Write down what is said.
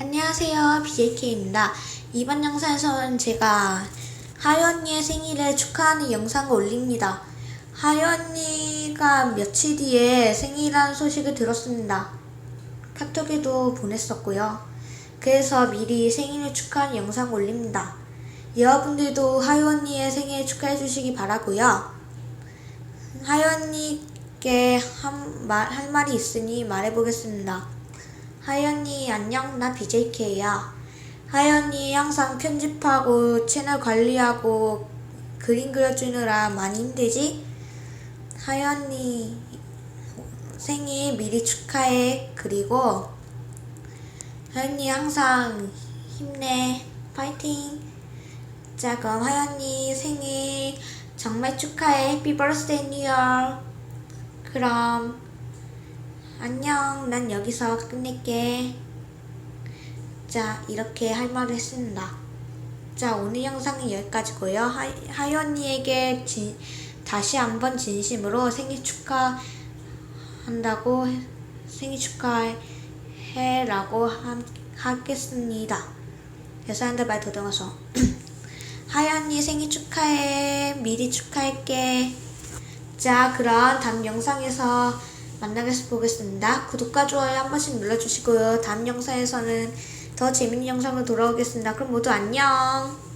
안녕하세요. BJK입니다. 이번 영상에서는 제가 하연이의 생일을 축하하는 영상을 올립니다. 하연이가 며칠 뒤에 생일이라는 소식을 들었습니다. 카톡에도 보냈었고요. 그래서 미리 생일을 축하하는 영상을 올립니다. 여러분들도 하연이의 생일 축하해 주시기 바라고요. 하연이께 한, 말, 할 말이 있으니 말해보겠습니다. 하연이 안녕 나 BJK야. 하연이 항상 편집하고 채널 관리하고 그림 그려주느라 많이 힘들지? 하연이 생일 미리 축하해. 그리고 하연이 항상 힘내. 파이팅. 자 그럼 하연이 생일 정말 축하해. 해피 버스데이 뉴이어. 그럼 안녕. 난 여기서 끝낼게. 자, 이렇게 할 말을 했습니다. 자, 오늘 영상은 여기까지고요. 하, 하연이에게 진, 다시 한번 진심으로 생일 축하한다고 해- 생일 축하해라고 하, 하겠습니다. 대말 더듬어서 하연이 생일 축하해. 미리 축하할게. 자, 그럼 다음 영상에서 만나서 보겠습니다. 구독과 좋아요 한 번씩 눌러주시고요. 다음 영상에서는 더 재밌는 영상으로 돌아오겠습니다. 그럼 모두 안녕!